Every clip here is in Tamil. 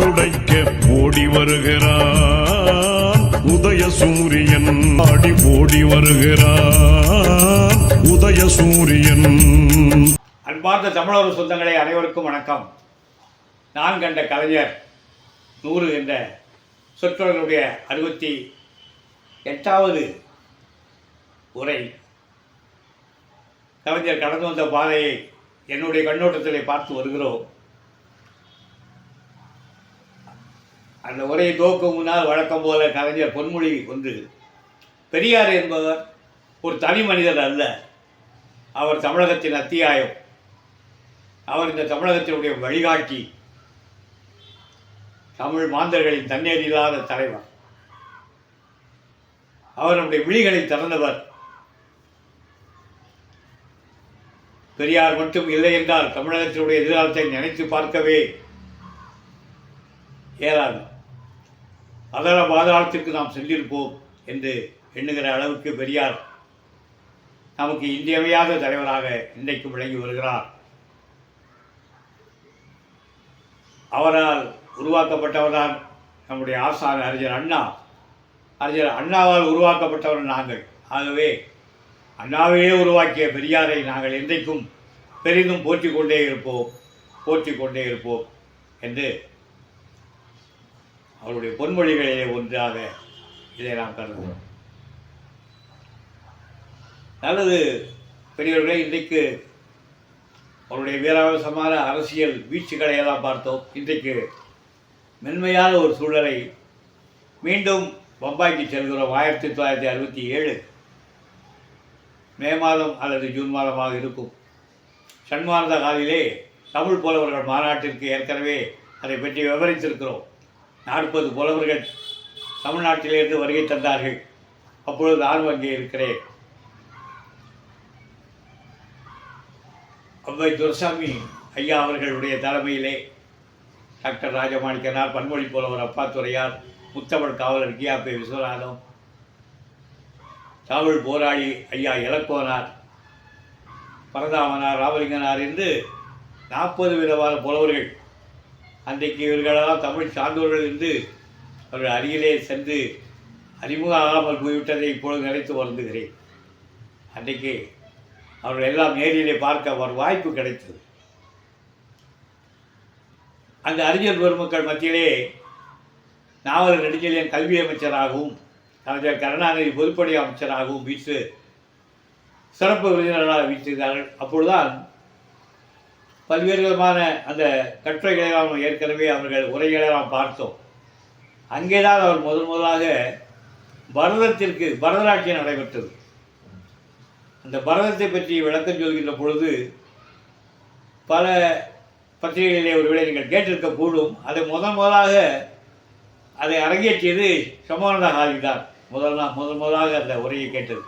துடைக்க ஓடி வருகிறான். உதய சூரியன் ஆடி ஓடி வருகிறான். உதய சூரியன். அன்பார்ந்த தமிழர் சொந்தங்களே அனைவருக்கும் வணக்கம். நான் கண்ட கலைஞர் நூறு என்ற சொற்றொடருடைய அறுபத்தி எட்டாவது உரை. கலைஞர் கடந்து வந்த பாதையை என்னுடைய கண்ணோட்டத்திலே பார்த்து வருகிறோம். அந்த உரையை துவக்கும் முன்னால் வழக்கம் போல கலைஞர் பொன்மொழி ஒன்று. பெரியார் என்பவர் ஒரு தனி மனிதர் அல்ல. அவர் தமிழகத்தின் அத்தியாயம். அவர் இந்த தமிழகத்தினுடைய வழிகாட்டி. தமிழ் மாந்தர்களின் தண்ணீர் இல்லாத தலைவர். அவர் நம்முடைய விழிகளை திறந்தவர். பெரியார் மட்டும் இல்லை என்றால் தமிழகத்தினுடைய எதிர்காலத்தை நினைத்து பார்க்கவே இயலாது அதர பாதாளத்திற்கு நாம் சென்றிருப்போம் என்று எண்ணுகிற அளவுக்கு பெரியார் நமக்கு இன்றியமையாத தலைவராக இன்றைக்கும் விளங்கி வருகிறார். அவரால் உருவாக்கப்பட்டவர்தான் நம்முடைய ஆசான் அறிஞர் அண்ணா. அறிஞர் அண்ணாவால் உருவாக்கப்பட்டவர் நாங்கள். ஆகவே அண்ணாவையே உருவாக்கிய பெரியாரை நாங்கள் என்றைக்கும் பெரிதும் போற்றிக்கொண்டே இருப்போம் போற்றிக்கொண்டே இருப்போம் என்று அவருடைய பொன்மொழிகளிலே ஒன்றாக இதை நாம் கருதுகிறோம் நல்லது பெரியவர்களே இன்றைக்கு அவருடைய வீராவசமான அரசியல் வீச்சுகளை எல்லாம் பார்த்தோம். இன்றைக்கு மென்மையான ஒரு சூழலை மீண்டும் பம்பாய்க்கு செல்கிறோம். ஆயிரத்தி தொள்ளாயிரத்தி அறுபத்தி ஏழு மே மாதம் அல்லது ஜூன் மாதமாக இருக்கும். சன்மார்ந்த காலிலே தமிழ் புலவர்கள் மாநாட்டிற்கு ஏற்கனவே அதை பற்றி விவரித்திருக்கிறோம். நாற்பது புலவர்கள் தமிழ்நாட்டிலிருந்து வருகை தந்தார்கள். அப்பொழுது நானும் அங்கே இருக்கிறேன். அவ்வை துரசாமி ஐயா அவர்களுடைய தலைமையிலே டாக்டர் ராஜமாணிக்கனார் பன்மொழி புலவர் அப்பாத்துறையார் முத்தமிழ் காவலர் கியாபே விஸ்வநாதம் தமிழ் போராளி ஐயா இலக்கோனார் பரதாமனார் ராமலிங்கனார் என்று நாற்பது விதமான புலவர்கள் அன்றைக்கு இவர்களெல்லாம் தமிழ் சார்ந்தவர்கள் என்று அவர்கள் அருகிலே சென்று அறிமுகம் ஆகாமல் போய்விட்டதை இப்பொழுது நினைத்து வருந்துகிறேன். அன்றைக்கு அவர்கள் எல்லாம் நேரிலே பார்க்க ஒரு வாய்ப்பு கிடைத்தது. அந்த அறிஞர் பெருமக்கள் மத்தியிலே நாவல் நெடுஞ்செழியன் கல்வி அமைச்சராகவும் கலைஞர் கருணாநிதி பொதுப்படை அமைச்சராகவும் வீட்டு சிறப்பு விருந்தினராக வீட்டிருந்தார்கள் அப்பொழுதுதான் பல்வேறு விதமான அந்த கட்டுரைகளை நாம் ஏற்கனவே அவர்கள் உரைகளை நாம் பார்த்தோம். அங்கேதான் அவர் முதல் முதலாக பரதத்திற்கு பரதநாட்டியம் நடைபெற்றது. அந்த பரதத்தை பற்றி விளக்கம் சொல்கின்ற பொழுது பல பத்திரிகைகளிலே ஒருவேளை நீங்கள் கேட்டிருக்க கூடும் அதை முதன் முதலாக அதை அரங்கேற்றியது சமோனந்த ஹாலி தான். முதல் நாள் முதல் முதலாக அந்த உரையை கேட்டது.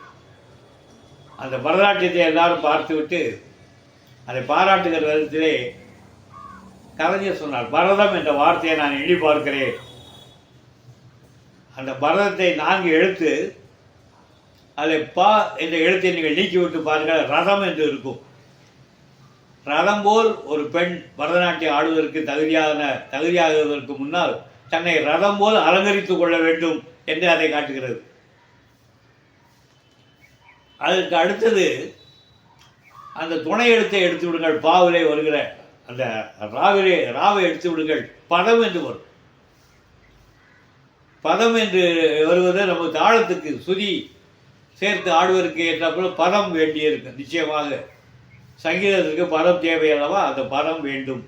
அந்த பரதநாட்டியத்தை எல்லாரும் பார்த்துவிட்டு அதை பாராட்டுகிற விதத்திலே கலைஞர் சொன்னார் பரதம் என்ற வார்த்தையை நான் எண்ணி பார்க்கிறேன். அந்த பரதத்தை நான்கு எழுத்து அதில் பா என்ற எழுத்தை நீங்கள் நீக்கிவிட்டு பாருங்கள் ரதம் என்று இருக்கும். ரதம் போல் ஒரு பெண் பரதநாட்டியம் ஆடுவதற்கு தகுதியான தகுதியாகுவதற்கு முன்னால் தன்னை ரதம் போல் அலங்கரித்துக் கொள்ள வேண்டும் என்று அதை காட்டுகிறது. அதற்கு அடுத்தது அந்த துணை எழுத்தை எடுத்து விடுங்கள் பாவிலே வருகிற அந்த ராவிலே ராவை எடுத்து விடுங்கள். பதம் என்று வரும். பதம் என்று வருவது நம்ம தாளத்துக்கு சுதி சேர்த்து ஆடுவதற்கு ஏற்றாப்புல பதம் வேண்டியிருக்கு நிச்சயமாக. சங்கீதத்திற்கு பதம் தேவையல்லவா அந்த பதம் வேண்டும்.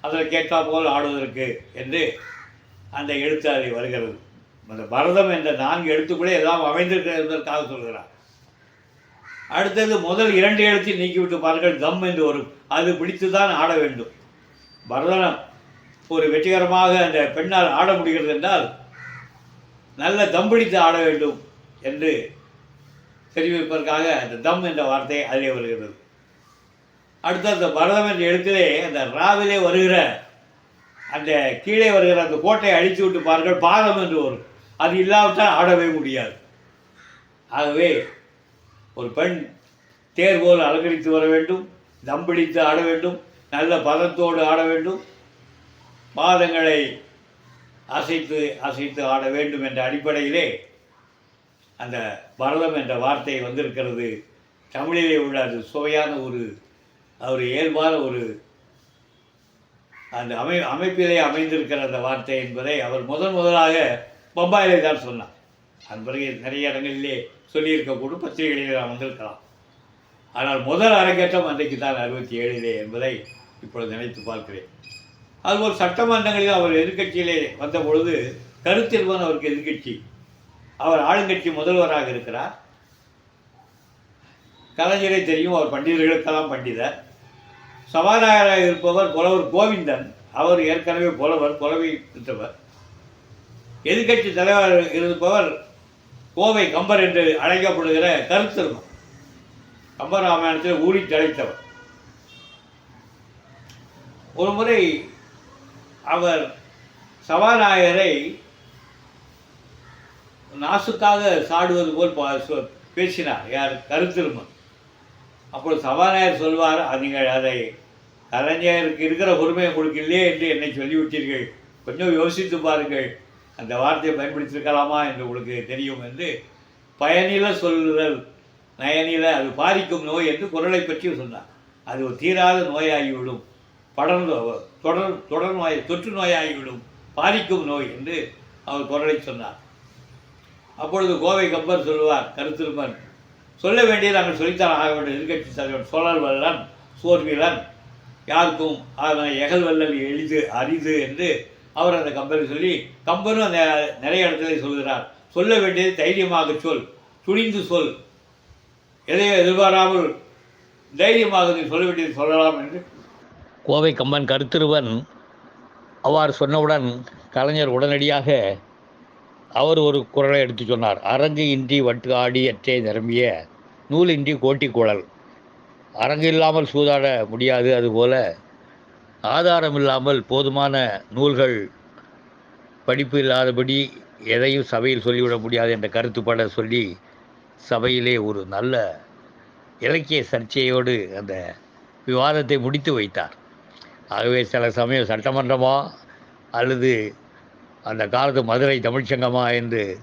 அதில் கேட்டால் போல் ஆடுவதற்கு என்று அந்த எழுத்தாளி வருகிறது. அந்த பரதம் என்ற நான்கு எழுத்துக்குள்ளே எல்லாம் அமைந்திருக்கிறது என்பதற்காக சொல்கிறார். அடுத்தது முதல் இரண்டு எழுத்தை நீக்கிவிட்டு பாருங்கள் தம் என்று வரும். அது பிடித்து தான் ஆட வேண்டும். பரதனம் ஒரு வெற்றிகரமாக அந்த பெண்ணால் ஆட முடிகிறது என்றால் நல்ல தம் பிடித்து ஆட வேண்டும் என்று தெரிவிப்பதற்காக அந்த தம் என்ற வார்த்தை அதிலே வருகிறது. அடுத்து அந்த பரதம் என்ற எழுத்திலே அந்த ராவிலே வருகிற அந்த கீழே வருகிற அந்த கோட்டையை அழித்து விட்டு பாருங்கள் பாதம் என்று வரும். அது இல்லாவிட்டால் ஆடவே முடியாது. ஆகவே ஒரு பெண் தேர் போல் அலங்கரித்து வர வேண்டும் தம்பிடித்து ஆட வேண்டும் நல்ல பதத்தோடு ஆட வேண்டும் பாதங்களை அசைத்து அசைத்து ஆட வேண்டும் என்ற அடிப்படையிலே அந்த பரதம் என்ற வார்த்தை வந்திருக்கிறது. தமிழிலே உள்ள அது சுவையான ஒரு ஒரு இயல்பான ஒரு அந்த அமை அமைப்பிலே அமைந்திருக்கிற அந்த வார்த்தை என்பதை அவர் முதன் முதலாக பம்பாயிலே தான் சொன்னார். அது பிறகு நிறைய இடங்களிலே சொல்லியிருக்கக்கூடும் பத்திரிகைகளில் நான் வந்திருக்கலாம். ஆனால் முதல் அரங்கேற்றம் அன்றைக்கு தான் அறுபத்தி ஏழிலே என்பதை இப்பொழுது நினைத்து பார்க்கிறேன். அது ஒரு சட்டமன்றங்களில் அவர் எதிர்கட்சியிலே வந்த பொழுது கருத்தில்வன் அவருக்கு எதிர்க்கட்சி. அவர் ஆளுங்கட்சி முதல்வராக இருக்கிறார். கலைஞரை தெரியும் அவர் பண்டிதர்களுக்கெல்லாம் பண்டிதர். சபாநாயகராக இருப்பவர் புலவர் கோவிந்தன். அவர் ஏற்கனவே புலவர் புலவை பெற்றவர். எதிர்க்கட்சி தலைவர் இருப்பவர் கோவை கம்பர் என்று அழைக்கப்படுகிற கருத்திருமம் கம்பராமாயணத்தில் ஊறி தழைத்தவர் ஒரு முறை அவர் சபாநாயகரை நாசுக்காக சாடுவது போல் பா- சொ- பேசினார். யார்? கருத்திருமன். அப்பொழுது சபாநாயகர் சொல்வார் நீங்கள் அதை கலைஞருக்கு இருக்கிற உரிமையை கொடுக்கலையே என்று என்னை சொல்லிவிட்டீர்கள். கொஞ்சம் யோசித்து பாருங்கள். அந்த வார்த்தையை பயன்படுத்தியிருக்கலாமா என்று உங்களுக்கு தெரியும் என்று பயனில சொல்லுதல் நயனில அது பாதிக்கும் நோய் என்று குரலை பற்றி சொன்னார். அது ஒரு தீராத நோயாகிவிடும். படர்ந்து தொடர் தொடர் நோய் தொற்று நோயாகிவிடும். பாதிக்கும் நோய் என்று அவர் குரலை சொன்னார். அப்பொழுது கோவை கம்பர் சொல்லுவார் கருத்திருமன் சொல்ல வேண்டியது நாங்கள் சொல்லித்தான் ஆக வேண்டும். எதிர்கட்சி தலைவர் சோழர் வல்லன் சோர்வீரன் யாருக்கும் அதனை எகல் வல்லல் எளிது அரிது என்று அவர் அந்த கம்பரை சொல்லி கம்பரும் அந்த நிறைய இடத்துல சொல்கிறார் சொல்ல வேண்டியது தைரியமாக சொல் துணிந்து சொல். எதையோ எதிர்பாராமல் தைரியமாக நீ சொல்ல வேண்டியது சொல்லலாம் என்று. கோவை கம்பன் கருத்திருவன் அவ்வாறு சொன்னவுடன் கலைஞர் உடனடியாக அவர் ஒரு குரலை எடுத்து சொன்னார். அரங்கு இன்றி வட்டு ஆடி அற்றே நிரம்பிய நூலின்றி கோட்டி குழல். அரங்கு இல்லாமல் சூதாட முடியாது அதுபோல ஆதாரம் இல்லாமல் போதுமான நூல்கள் படிப்பு இல்லாதபடி எதையும் சபையில் சொல்லிவிட முடியாது என்ற கருத்துப்பட சொல்லி சபையிலே ஒரு நல்ல இலக்கிய சர்ச்சையோடு அந்த விவாதத்தை முடித்து வைத்தார். ஆகவே சில சமயம் சட்டமன்றமா அல்லது அந்த காலத்து மதுரை தமிழ்ச்சங்கமா என்று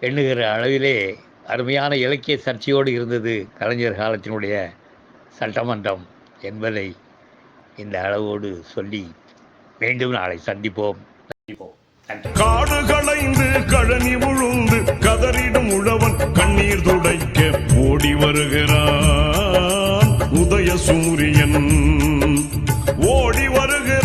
எண்ணுகிற அளவிலே அருமையான இலக்கிய சர்ச்சையோடு இருந்தது கலைஞர் காலத்தினுடைய சட்டமன்றம் என்பதை இந்த அளவோடு சொல்லி மீண்டும் நாளை சந்திப்போம். காடு களைந்து கழனி உழுந்து கதறிடும் உழவன் கண்ணீர் துடைக்க ஓடி வருகிறான். உதய சூரியன் ஓடி வருகிறான்.